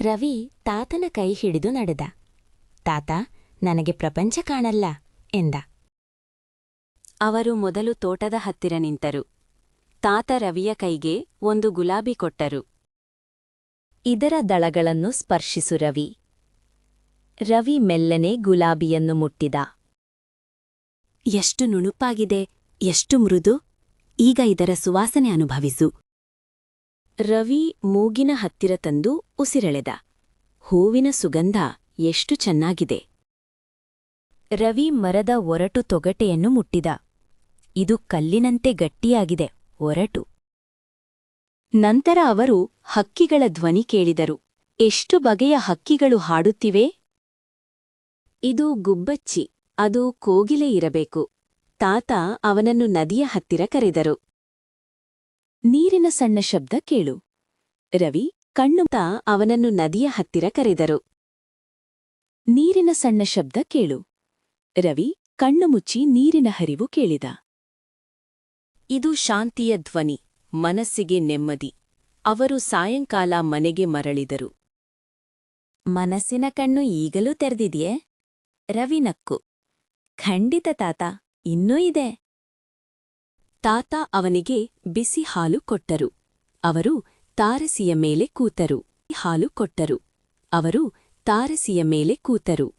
ರವಿ ತಾತನ ಕೈ ಹಿಡಿದು ನಡೆದ. ತಾತ, ನನಗೆ ಪ್ರಪಂಚ ಕಾಣಲ್ಲ, ಎಂದ. ಅವರು ಮೊದಲು ತೋಟದ ಹತ್ತಿರ ನಿಂತರು. ತಾತ ರವಿಯ ಕೈಗೆ ಒಂದು ಗುಲಾಬಿ ಕೊಟ್ಟರು. ಇದರ ದಳಗಳನ್ನು ಸ್ಪರ್ಶಿಸು ರವಿ. ರವಿ ಮೆಲ್ಲನೆ ಗುಲಾಬಿಯನ್ನು ಮುಟ್ಟಿದ. ಎಷ್ಟು ನುಣುಪಾಗಿದೆ, ಎಷ್ಟು ಮೃದು. ಈಗ ಇದರ ಸುವಾಸನೆ ಅನುಭವಿಸು. ರವಿ ಮೂಗಿನ ಹತ್ತಿರ ತಂದು ಉಸಿರೆಳೆದ. ಹೂವಿನ ಸುಗಂಧ ಎಷ್ಟು ಚೆನ್ನಾಗಿದೆ. ರವಿ ಮರದ ಒರಟು ತೊಗಟೆಯನ್ನು ಮುಟ್ಟಿದ. ಇದು ಕಲ್ಲಿನಂತೆ ಗಟ್ಟಿಯಾಗಿದೆ, ಒರಟು. ನಂತರ ಅವರು ಹಕ್ಕಿಗಳ ಧ್ವನಿ ಕೇಳಿದರು. ಎಷ್ಟು ಬಗೆಯ ಹಕ್ಕಿಗಳು ಹಾಡುತ್ತಿವೆ. ಇದು ಗುಬ್ಬಚ್ಚಿ, ಅದು ಕೋಗಿಲೆ ಇರಬೇಕು. ತಾತ ಅವನನ್ನು ನದಿಯ ಹತ್ತಿರ ಕರೆದರು. ನೀರಿನ ಸಣ್ಣ ಶಬ್ದ ಕೇಳು. ರವಿ ಕಣ್ಣು ತಾ ಅವನನ್ನು ನದಿಯ ಹತ್ತಿರ ಕರೆದರು. ನೀರಿನ ಸಣ್ಣ ಶಬ್ದ ಕೇಳು. ರವಿ ಕಣ್ಣು ಮುಚ್ಚಿ ನೀರಿನ ಹರಿವು ಕೇಳಿದ. ಇದು ಶಾಂತಿಯ ಧ್ವನಿ, ಮನಸ್ಸಿಗೆ ನೆಮ್ಮದಿ. ಅವರು ಸಾಯಂಕಾಲ ಮನೆಗೆ ಮರಳಿದರು. ಮನಸ್ಸಿನ ಕಣ್ಣು ಈಗಲೂ ತೆರೆದಿದೆಯೇ? ರವಿ ನಕ್ಕು. ಖಂಡಿತ ತಾತ, ಇನ್ನೂ ಇದೆ. ತಾತ ಅವನಿಗೆ ಬಿಸಿ ಹಾಲು ಕೊಟ್ಟರು. ಅವರು ತಾರಸಿಯ ಮೇಲೆ ಕೂತರು. ಹಾಲು ಕೊಟ್ಟರು. ಅವರು ತಾರಸಿಯ ಮೇಲೆ ಕೂತರು.